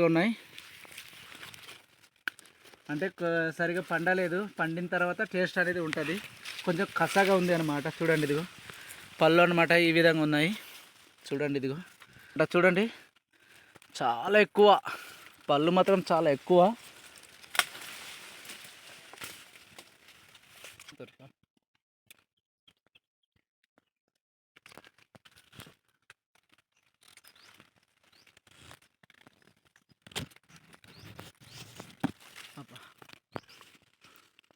ఉన్నాయి. అంటే సరిగా పండలేదు. పండిన తర్వాత టేస్ట్ అనేది ఉంటుంది. కొంచెం కసగా ఉంది అనమాట చూడండి ఇదిగో. పళ్ళు అనమాట ఈ విధంగా ఉన్నాయి. చూడండి ఇదిగో. అంటే చూడండి. చాలా ఎక్కువ. పళ్ళు మాత్రం చాలా ఎక్కువ.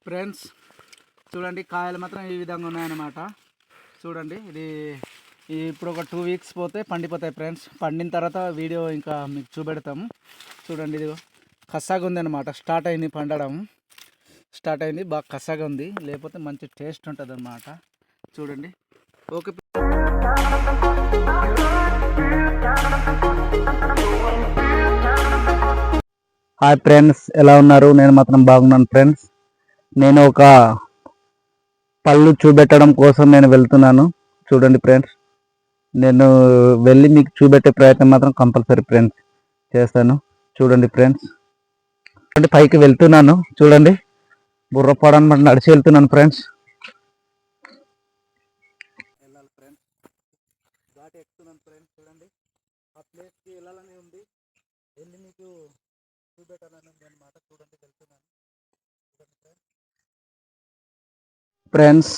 ఫ్రెండ్స్ చూడండి కాయలు మాత్రం ఈ విధంగా ఉన్నాయన్నమాట. చూడండి ఇది ఇప్పుడు ఒక టూ వీక్స్ పోతే పండిపోతాయి ఫ్రెండ్స్. పండిన తర్వాత వీడియో ఇంకా మీకు చూపెడతాము. చూడండి ఇది కసాగా ఉందన్నమాట. స్టార్ట్ అయింది పండడం. స్టార్ట్ అయింది బాగా కసాగా ఉంది. లేకపోతే మంచి టేస్ట్ ఉంటుంది అన్నమాట చూడండి. ఓకే. హాయ్ ఫ్రెండ్స్ ఎలా ఉన్నారు? నేను మాత్రం బాగున్నాను ఫ్రెండ్స్ నేను ఒక పళ్ళు చూపెట్టడం కోసం నేను వెళ్తున్నాను. చూడండి ఫ్రెండ్స్. నేను వెళ్ళి మీకు చూపెట్టే ప్రయత్నం మాత్రం కంపల్సరీ ఫ్రెండ్స్ చేస్తాను. చూడండి ఫ్రెండ్స్. అంటే పైకి వెళ్తున్నాను. చూడండి. బుర్రపాడనమాట నడిచి వెళ్తున్నాను ఫ్రెండ్స్. ఫ్రెండ్స్. చూడండి. ఆ ప్లేస్కి వెళ్ళాలని ఉంది. వెళ్ళి మీకు చూపెట్టాలని ఉంది అనమాట చూడండి వెళ్తున్నాను. ఫ్రెండ్స్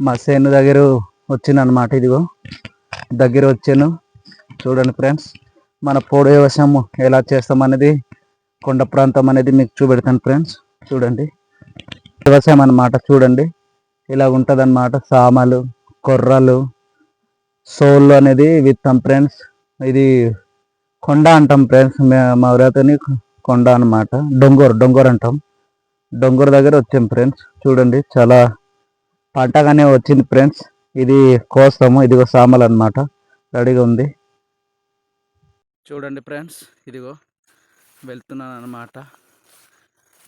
మా సేను దగ్గర వచ్చిన అనమాట ఇదిగో. దగ్గర వచ్చాను. చూడండి ఫ్రెండ్స్ మన పొడి వ్యవసాయం ఎలా చేస్తామనేది కొండ ప్రాంతం అనేది మీకు చూపెడతాను ఫ్రెండ్స్. చూడండి. వ్యవసాయం అన్నమాట చూడండి. ఇలా ఉంటుందన్నమాట సామలు కొర్రలు సోళ్ళు అనేది విత్తాం ఫ్రెండ్స్. ఇది కొండ అంటాం ఫ్రెండ్స్ మా ఊరితోని కొండ అన్నమాట. డొంగోర్ డొంగోర్ అంటాం. డొంగూరు దగ్గర వచ్చాం ఫ్రెండ్స్ చూడండి చాలా పంటగానే వచ్చింది ఫ్రెండ్స్ ఇది కోస్తాము ఇదిగో సామలు అన్నమాట. రెడీగా ఉంది. చూడండి ఫ్రెండ్స్ ఇదిగో వెళ్తున్నాను అన్నమాట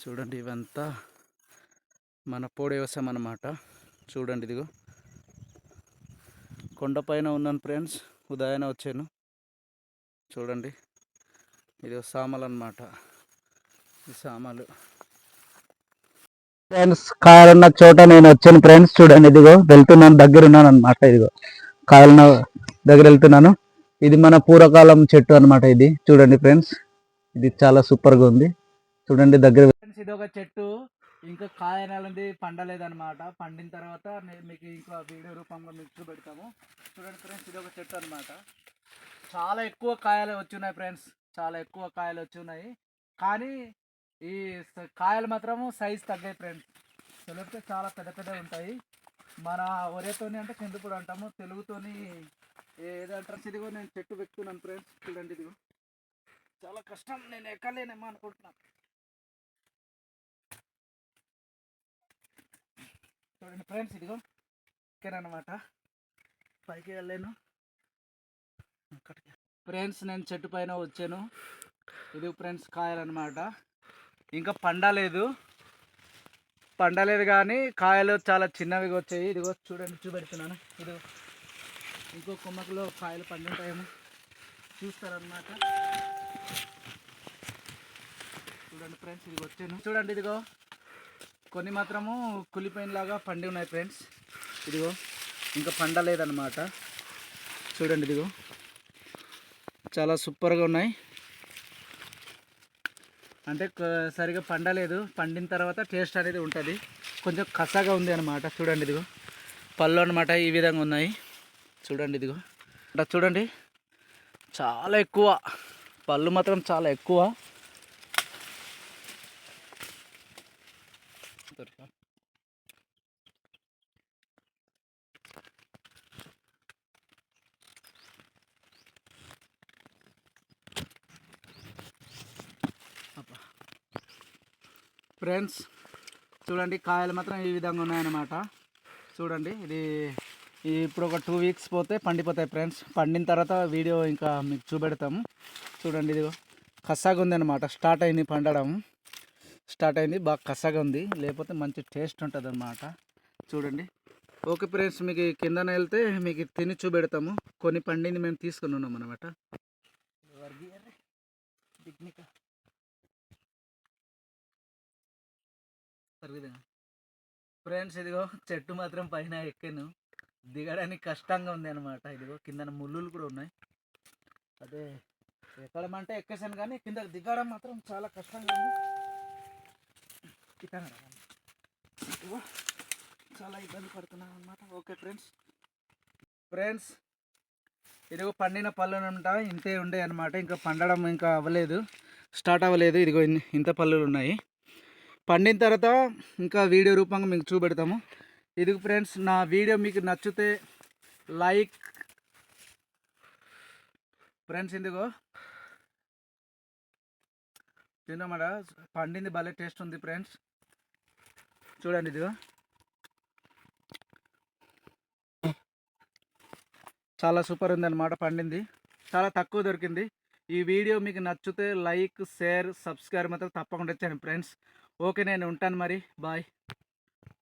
చూడండి ఇవంతా మన పొడి వ్యవసాయం అన్నమాట. చూడండి ఇదిగో. కొండపైన ఉన్నాను ఫ్రెండ్స్ ఉదయాన వచ్చాను. చూడండి ఇది సామలు అన్నమాట. ఈ సామలు. ఫ్రెండ్స్ కాయలున్న చోట నేను వచ్చాను ఫ్రెండ్స్ చూడండి ఇదిగో వెళ్తున్నాను దగ్గర ఉన్నాను అనమాట ఇదిగో. కాయలున్న దగ్గర వెళ్తున్నాను. ఇది మన పూర్వకాలం చెట్టు అన్నమాట ఇది చూడండి ఫ్రెండ్స్ ఇది చాలా సూపర్గా ఉంది. చూడండి దగ్గర ఫ్రెండ్స్ ఇది ఒక చెట్టు. ఇంకా కాయనాలది పండలేదు పండలేదన్నమాట. పండిన తర్వాత నేను మీకు ఇంకా వీడియో రూపంలో మీకు పెడతాము చూడండి ఫ్రెండ్స్ ఇది ఒక చెట్టు అన్నమాట. చాలా ఎక్కువ కాయలు వచ్చున్నాయి ఫ్రెండ్స్ చాలా ఎక్కువ కాయలు వచ్చున్నాయి కానీ ఈ కాయలు మాత్రము సైజ్ తగ్గాయి ఫ్రెండ్స్ తెలుగుతో చాలా పెద్ద పెద్దవి ఉంటాయి. మన ఒరేతోని అంటే చింతపూడి అంటాము. తెలుగుతోని ఏదంటారు? ఇదిగో నేను చెట్టు పెట్టుకున్నాను ఫ్రెండ్స్ చూడండి ఇదిగో. చాలా కష్టం. నేను ఎక్కలేనేమో అనుకుంటున్నాను చూడండి ఫ్రెండ్స్ ఇదిగో. ఎక్కానమాట పైకి వెళ్ళాను. ఫ్రెండ్స్ నేను చెట్టు పైన వచ్చాను. ఇది ఫ్రెండ్స్ కాయలన్నమాట. ఇంకా పండలేదు పండలేదు కానీ కాయలు చాలా చిన్నవిగా వచ్చాయి. ఇదిగో చూడండి చూపెడుతున్నాను. ఇదిగో ఇంకో కొమ్మకులో కాయలు పండుంటాయేమో. చూస్తారనమాట చూడండి ఫ్రెండ్స్ ఇది వచ్చాను. చూడండి ఇదిగో. కొన్ని మాత్రము కులిపోయినలాగా పండి ఉన్నాయి ఫ్రెండ్స్. ఇదిగో ఇంకా పండలేదన్నమాట చూడండి ఇదిగో. చాలా సూపర్గా ఉన్నాయి. అంటే సరిగా పండలేదు. పండిన తర్వాత టేస్ట్ అనేది ఉంటుంది. కొంచెం కసగా ఉంది అనమాట చూడండి ఇదిగో. పళ్ళు అనమాట ఈ విధంగా ఉన్నాయి. చూడండి ఇదిగో. అంటే చూడండి. చాలా ఎక్కువ. పళ్ళు మాత్రం చాలా ఎక్కువ. ఫ్రెండ్స్ చూడండి కాయలు మాత్రం ఈ విధంగా ఉన్నాయన్నమాట. చూడండి ఇది ఇప్పుడు ఒక టూ వీక్స్ పోతే పండిపోతాయి ఫ్రెండ్స్. పండిన తర్వాత వీడియో ఇంకా మీకు చూపెడతాము చూడండి ఇది కసాగా ఉందన్నమాట. స్టార్ట్ అయింది పండడం. స్టార్ట్ అయింది బాగా కసగా ఉంది. లేకపోతే మంచి టేస్ట్ ఉంటుంది అన్నమాట చూడండి. ఓకే ఫ్రెండ్స్ మీకు కిందన వెళ్తే మీకు తిని చూపెడతాము. కొన్ని పండింది మేము తీసుకుని ఉన్నాం అనమాట టెక్నిక్ ఫ్రెండ్స్ ఇదిగో చెట్టు మాత్రం పైన ఎక్కాను. దిగడానికి కష్టంగా ఉంది అనమాట ఇదిగో కింద ముళ్ళులు కూడా ఉన్నాయి. అదే ఎక్కడం అంటే ఎక్కేసాను కానీ కింద దిగడం మాత్రం చాలా కష్టంగా ఉంది. ఇదిగో చాలా ఇబ్బంది పడుతున్నాను అనమాట ఓకే ఫ్రెండ్స్. ఫ్రెండ్స్ ఇదిగో పండిన పళ్ళు ఉంటా ఇంతే ఉండే అనమాట ఇంకా పండడం ఇంకా అవ్వలేదు. స్టార్ట్ అవ్వలేదు. ఇదిగో ఇంత పళ్ళులు ఉన్నాయి. పండిన తర్వాత ఇంకా వీడియో రూపంగా మీకు చూపెడతాము. ఇదిగో ఫ్రెండ్స్ నా వీడియో మీకు నచ్చితే లైక్. ఫ్రెండ్స్ ఎందుకో తిన్నమాట పండింది భలే టేస్ట్ ఉంది ఫ్రెండ్స్. చూడండి ఇదిగో. చాలా సూపర్ ఉంది అనమాట పండింది. చాలా తక్కువ దొరికింది. ఈ వీడియో మీకు నచ్చితే లైక్ షేర్ సబ్స్క్రైబ్ మాత్రం తప్పకుండా ఇచ్చాను ఫ్రెండ్స్. ఓకే నేను ఉంటాను మరి. బాయ్.